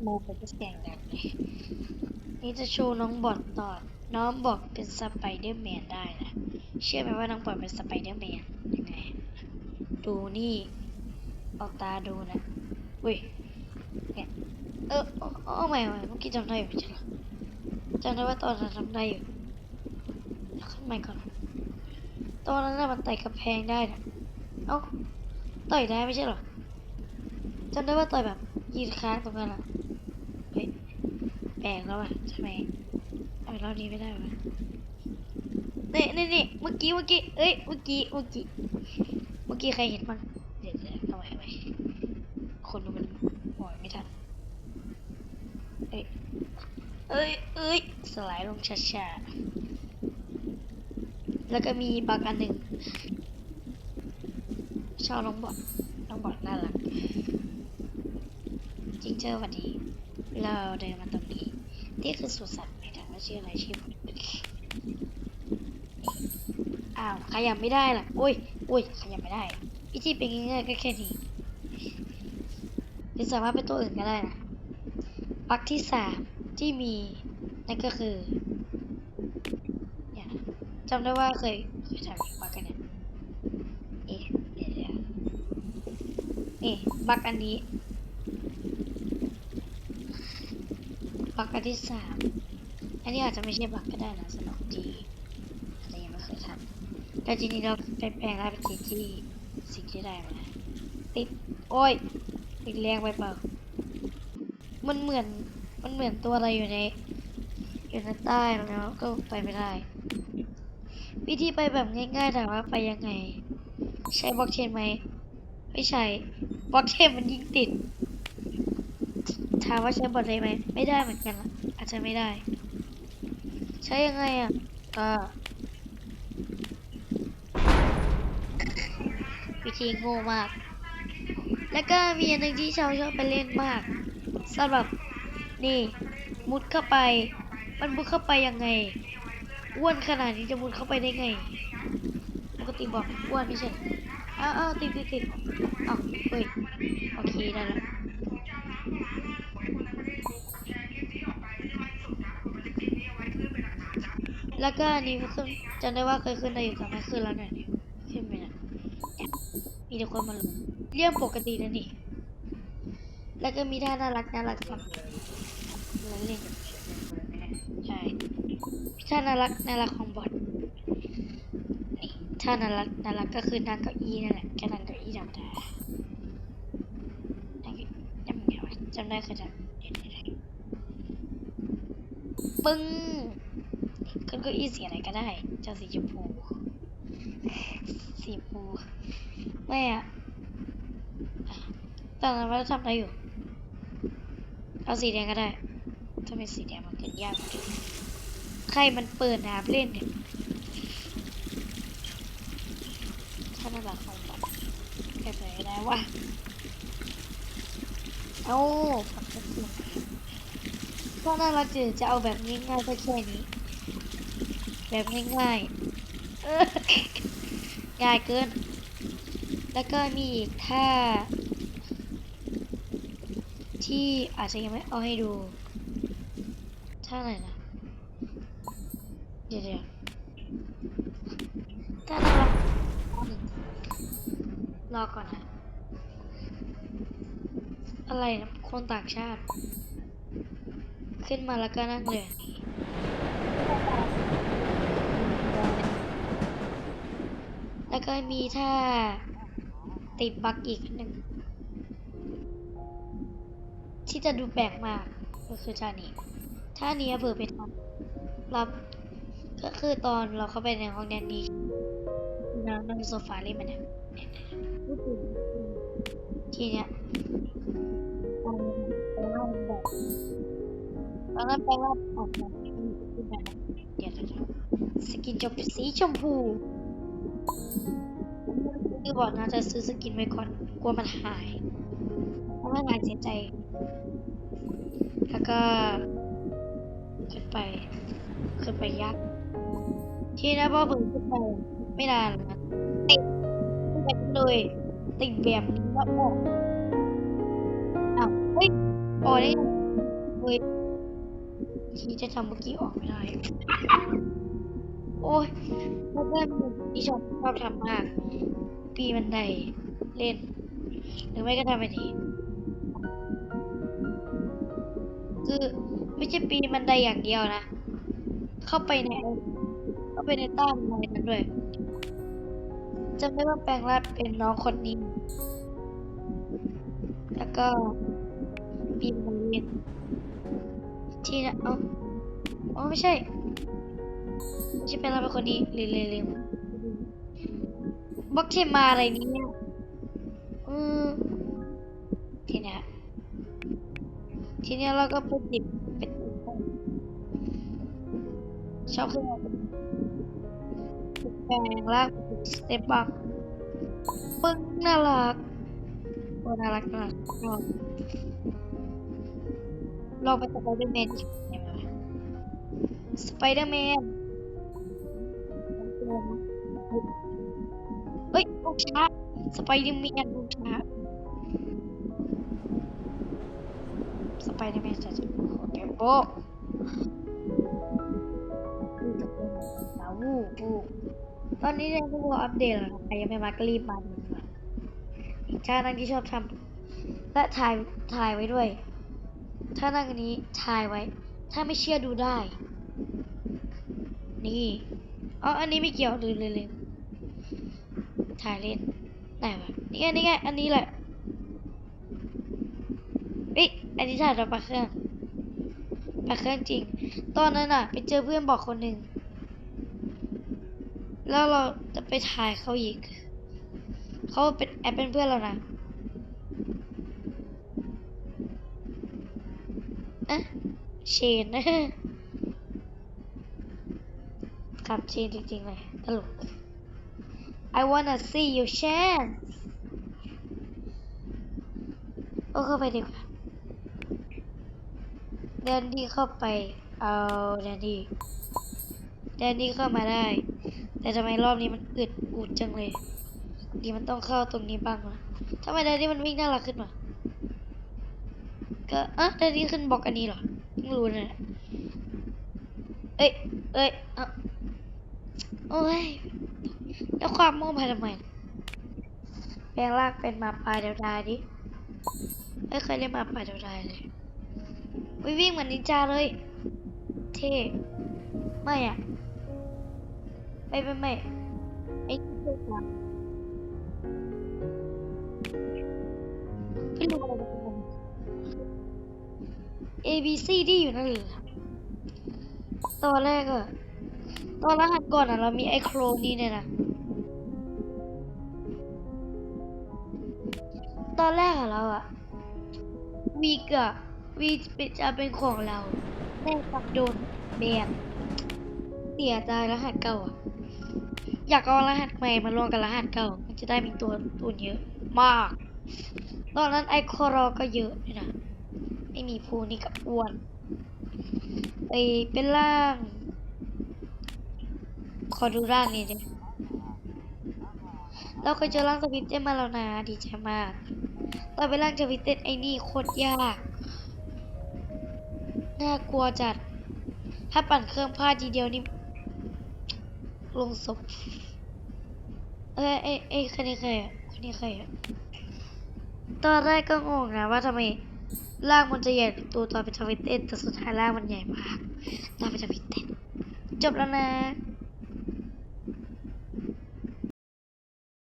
โมเป็นเสียงดังเลยนี่จะโชว์น้องบอดต่อ น้องบอกเป็นสไปเดอร์แมนได้นะ เชื่อไหมว่าน้องบอดเป็นสไปเดอร์แมนยังไง ดูนี่เอาตาดูนะอุ้ยเนี่ยเออเอาเอาใหม่เอาใหม่เมื่อกี้จำได้อยู่ไม่ใช่หรอจำได้ว่าตอนนั้นทำได้อยู่ขึ้นใหม่ก่อน ตอนนั้นน่ะมันไต่กำแพงได้นะเอ้าต่อยได้ไม่ใช่หรอจำได้ว่าต่อยแบบ ยืนค้างตรงนั้นอะเฮ้ยแปลกแล้วอะทำไมทำไมรอบนี้ไม่ได้วะนี่นี่นี่เมื่อกี้เมื่อกี้เอ้ยเมื่อกี้เมื่อกี้เมื่อกี้ใครเห็นบ้างเดี๋ยวเลยวเอาใหม่เอาใหม่คนดูมันปล่อยไม่ทันเอ้ยเอ้ยเอ้ยสไลด์ลงช้าๆแล้วก็มีบักอันหนึ่งชอบน้องบอดน้องบอดน่ารัก จิงเจอร์สวัสดีเราเดินมาตรงนี้ นี่คือสุสานไม่ถามว่าชื่ออะไรชื่อผมอ้าวขยับไม่ได้ล่ะโอ้ยโอ้ยขยับไม่ได้วิธีเป็นง่ายๆก็แค่นี้หรือสามารถเป็นตัวอื่นก็ได้นะปักที่สามที่มีนั่นก็คือเนี่ยจำได้ว่าเคยเคยทำอีกปักกันเนี่ยเอ๊ะเดี๋ยวเดี๋ยวนี่บักอันนี้ บักอันที่สามอันนี้อาจจะไม่ใช่บักก็ได้นะสำหรับที่แต่ยังไม่เคยทำแต่ทีนี้เราไปแปลงร่างเป็นสิ่งที่สิ่งที่ได้มาติดโอ้ยติดแรงไปเปล่ามันเหมือนมันเหมือนตัวอะไรอยู่ในอยู่ในใต้แล้วก็ไปไม่ได้ วิธีไปแบบง่ายๆแต่ว่าไปยังไง ใช้บล็อกเชนไหมไม่ใช่บล็อกเชนมันยิงติด ถามว่าใช้บอทได้ไหม ไม่ได้เหมือนกันละอาจจะไม่ได้ ใช้ยังไงอะก็วิธีโง่มาก แล้วก็มีอันหนึ่งที่ชาวชอบไปเล่นมากสำหรับนี่ มุดเข้าไป มันมุดเข้าไปยังไงอ้วนขนาดนี้จะมุดเข้าไปได้ไงปกติบอกอ้วนไม่ใช่เออ้าวอ้าวติดติดติดอ้าวเฮ้ยโอเคได้แล้ว แล้วก็อันนี้ก็ขึ้นจำได้ว่าเคยขึ้นได้อยู่แต่ไม่ขึ้นแล้วเนี่ยขึ้นไปนะเนี่ยมีแต่คนมาลงเรื่องปกตินะนี่ แล้วก็มีท่าน่ารักน่ารักครับเราเล่นใช่ท่าน่ารักน่ารักของบอทนี่ท่าน่ารักน่ารักก็คือนั่งเก้าอี้นั่นแหละแค่นั่งเก้าอี้ธรรมดาจำไงวะจำได้คือจำเดี๋ยวเดี๋ยวเดี๋ยวปึ้ง ขึ้นเก็อีสีอะไรก็ได้จะสีชมพูสีชมพูไม่อะตอนนั้นว่าทำอะไรอยู่ เอาสีแดงก็ได้ถ้าเป็นสีแดงมันเกินยากใครมันเปิดน้ำเล่นเนี่ยถ้าน่ารักของมันแค่ไหนได้วะเอาฝักกระสุนถ้าน่ารักจืดจะเอาแบบง่ายๆแค่นี้ แบบง่ายๆเออง่ายเกิน แล้วก็มีอีกท่า ที่อาจจะยังไม่เอาให้ดูท่าไหนนะเดี๋ยวเดี๋ยวท่าน่ารักรอก่อนนะอะไรนะคนต่างชาติ ขึ้นมาแล้วก็นั่งเลย แล้วก็มีท่าติดบักอีกหนึ่ง ที่จะดูแปลกมากก็คือท่านี้ท่านี้เผื่อไปทำรับก็คือตอนเราเข้าไปในห้องแดนนี้นั่งนั่งโซฟาเล่นมันนะเนี่ยทีเนี้ยตอนนั้นแปลว่าแบบตอนนั้นแปลว่าออกแบบนี้ขึ้นมาเดี๋ยวจะสกินจบสีชมพู คือบอกนะจะซื้อสกินไว้ก่อนกลัวมันหายเพราะมันหายเสียใจ แล้วก็ขึ้นไปขึ้นไปยักษ์ที่นะพ่อผมขึ้นไปไม่นานนะติดขึ้นไปเลยติดแบบนี้แล้วออกอ้าวเฮ้ยอได้เฮ้ยที่จะทำเมื่อกี้ออกไม่ได้ โอ้ยแล้วเพื่อนพี่ชอบชอบทำมาก ปีบันไดเล่น หรือไม่ก็ทำไปทีคือไม่ใช่ปีนบันไดอย่างเดียวนะ เข้าไปในเข้าไปในต้บันไดนั้นด้วยจำได้ว่าแปลงร่างเป็นน้องคนนี้ แล้วก็ปีนบันไดเล่นที่นะเอ้าอ๋อไม่ใช่ ไม่ใช่แปลงร่าเป็นคนนี้เร็วเร็วเร็วบล็อกเทมาอะไรนี้เนี้อืมทีเนี้ยทีเนี้ยเราก็ไปติดเป็นชอบขึ้นมาแปลงร่างสเตปบักปึ้งน่ารักโอ้น่ารักน่ารักชอบลองไปสไปเดอร์แมนสไปเดอร์แมน เฮ้ยลูกช้าสไปเดอร์แมนลูกช้าสไปเดอร์แมนจะจะโอเคโบวูวูตอนนี้เนี่ยพวกเราอัปเดตแล้วใครยังไม่มาก็รีบมาดูนะอีกชาตินั่งที่ชอบทำและถ่ายถ่ายไว้ด้วย ถ้านั่งนี้ถ่ายไว้ ถ้าไม่เชื่อดูได้ นี่อ๋ออันนี้ไม่เกี่ยวลืมลืมลืม ถ่ายเล่นไหนวะนี่ไงนี่ไงอันนี้แหละเอ้ยอันนี้ถ่ายตอนปลาเครื่องปลาเครื่องจริง ตอนนั้นอะ ไปเจอเพื่อนบอกคนหนึ่งแล้วเราจะไปถ่ายเขาอีกเขาเป็นแอปเป็นเพื่อนเรานะอะเชนนะครับเชนจริงๆเลยตลก I wanna see your chance โอเข้าไปดีกว่าแดนดี้เข้าไป เอาแดนดี้แดนดี้เข้ามาได้ แต่ทำไมรอบนี้มันอึดอุดจังเลย ดีมันต้องเข้าตรงนี้บ้างนะทำไมแดนดี้มันวิ่งน่ารักขึ้นมาก็อะแดนดี้ขึ้นบล็อกอันนี้เหรอไม่รู้นะเอ้ยเอ้ยอะโอ้ย แล้วความโม่มาทำไมแปลงร่างเป็นหมาป่าเดียวดายดิไม่เคยเล่นหมาป่าเดียวดายเลยวิวิ่งเหมือนนินจาเลย เท่ไม่อะไม่ไม่ไม่ไอ้ที่เท่กว่าไม่รู้อะไรเป็นมัน A B C D อยู่นั่นเลยตอนแรกอะตอนรหัสก่อนอะเรามีไอ้โครงนี่เนี่ยนะ ตอนแรกขอะเราอะวีกอะวีจะเป็นของเราแม่กลับโดนแบนเสียใจรหัสเก่าอะอยากเอารหัสใหม่มารวมกับรหัสเก่า มันจะได้มีตัวตุนเยอะ มาก ตอนนั้นไอคอรอก็เยอะด้วยนะไม่มีภูนี่ก็อ้วน ไปเป็นร่าง ขอดูร่างนี้ดิเราเคยเจอร่างสวิตเต้มาแล้วนะดีใจมาก ตอนไปร่างสวิเต้นไอ้นี่โคตรยาก น่ากลัวจัด ถ้าปั่นเครื่องพลาดทีเดียวนี่ ลงศพ เอ้ยเอ้ยเอ้ยคนนี้ใครอะคนนี้ใครอะตอนแรกก็งงนะว่าทำไมร่างมันจะใหญ่ตัวตอนเป็นทวิตเต้นแต่สุดท้ายร่างมันใหญ่มากตอนเป็นทวิตเต้นจบแล้วนะ